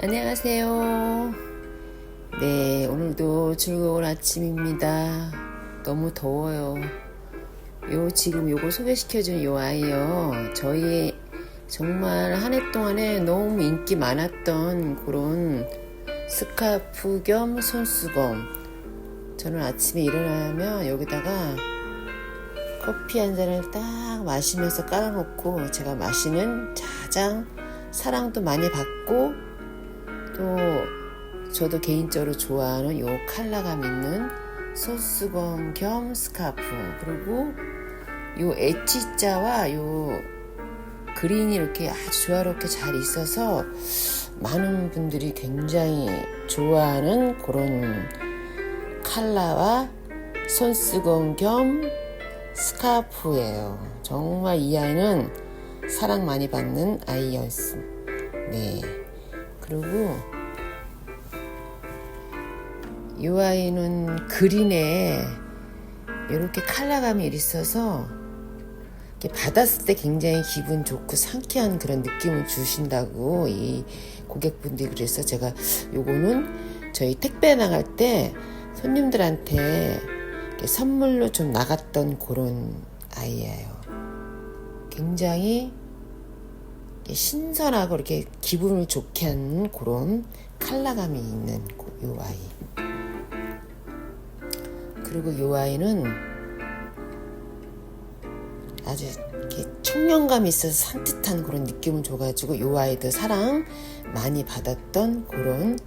안녕하세요. 네, 오늘도 즐거운 아침입니다. 너무 더워요. 요, 지금 요거 소개시켜준 요 아이요. 저희 정말 한 해 동안에 너무 인기 많았던 그런 스카프 겸 손수건. 저는 아침에 일어나면 여기다가 커피 한 잔을 딱 마시면서 깔아놓고 제가 마시는 짜장 사랑도 많이 받고 또 저도 개인적으로 좋아하는 요 컬러감 있는 소스건 겸 스카프 그리고 요 엣지자와 요 그린이 이렇게 아주 조화롭게 잘 있어서 많은 분들이 굉장히 좋아하는 그런 컬러와 손수건 겸 스카프예요. 정말 이 아이는 사랑 많이 받는 아이였습니다. 네. 그리고 이 아이는 그린에 이렇게 컬러감이 있어서 이렇게 받았을 때 굉장히 기분 좋고 상쾌한 그런 느낌을 주신다고 이 고객분들이 그래서 제가 요거는 저희 택배 나갈 때 손님들한테 선물로 좀 나갔던 그런 아이예요. 굉장히 신선하고 이렇게 기분을 좋게 하는 그런 컬러감이 있는 요 아이. 그리고 요 아이는 아주 이렇게 청량감이 있어서 산뜻한 그런 느낌을 줘가지고 요 아이도 사랑 많이 받았던 그런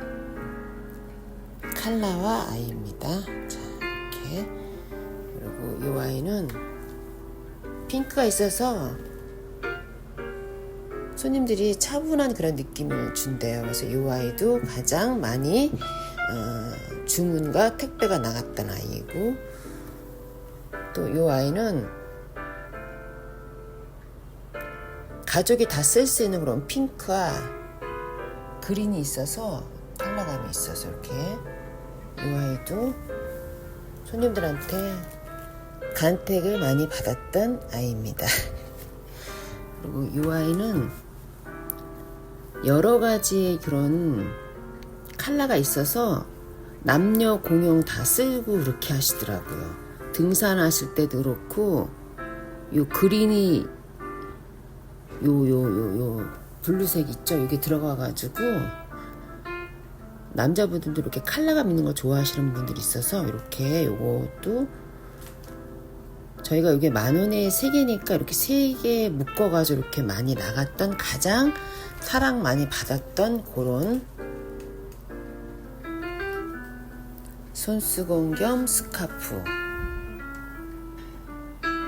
컬러와 아이입니다. 자, 이렇게. 그리고 요 아이는 핑크가 있어서 손님들이 차분한 그런 느낌을 준대요. 그래서 이 아이도 가장 많이 어, 주문과 택배가 나갔던 아이고 또 이 아이는 가족이 다 쓸 수 있는 그런 핑크와 그린이 있어서 컬러감이 있어서 이렇게 이 아이도 손님들한테 간택을 많이 받았던 아이입니다. 그리고 이 아이는 여러 가지 그런 컬러가 있어서 남녀 공용 다 쓸고 그렇게 하시더라고요. 등산하실 때도 그렇고 요 그린이 요 요 요 요 블루색 있죠? 여기 들어가 가지고 남자분들도 이렇게 컬러감 있는 거 좋아하시는 분들이 있어서 이렇게 요것도 저희가 이게 만 원에 세 개니까 이렇게 세 개 묶어가지고 이렇게 많이 나갔던 가장 사랑 많이 받았던 그런 손수건 겸 스카프.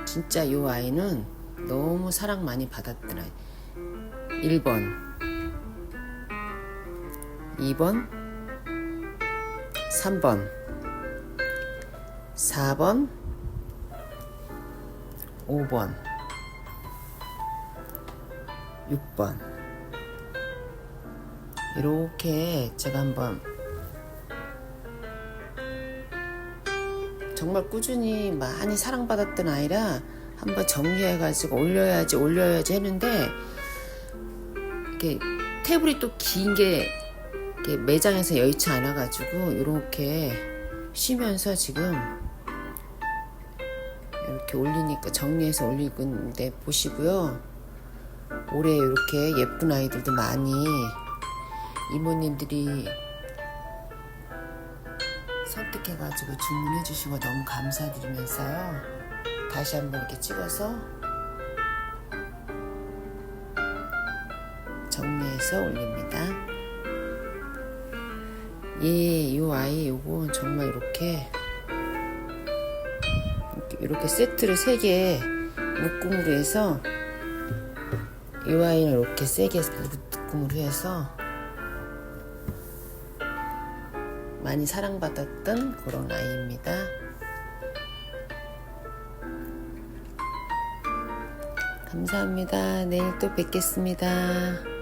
진짜 이 아이는 너무 사랑 많이 아이. 1번, 2번, 3번, 4번, 5번, 6번. 이렇게 제가 한번 정말 꾸준히 많이 사랑받았던 아이라 한번 정리해가지고 올려야지 올려야지 했는데 이렇게 테이블이 또 긴 게 매장에서 여의치 않아가지고 이렇게 쉬면서 지금 이렇게 올리니까 정리해서 올리고 있는데 보시고요. 올해 이렇게 예쁜 아이들도 많이 이모님들이 선택해가지고 주문해 주시고 너무 감사드리면서요. 다시 한번 이렇게 찍어서 정리해서 올립니다. 예, 요 아이 요거 정말 이렇게 이렇게 세트를 3개 묶음으로 해서 이 아이는 이렇게 세게 묶음으로 해서 많이 사랑받았던 그런 아이입니다. 감사합니다. 내일 또 뵙겠습니다.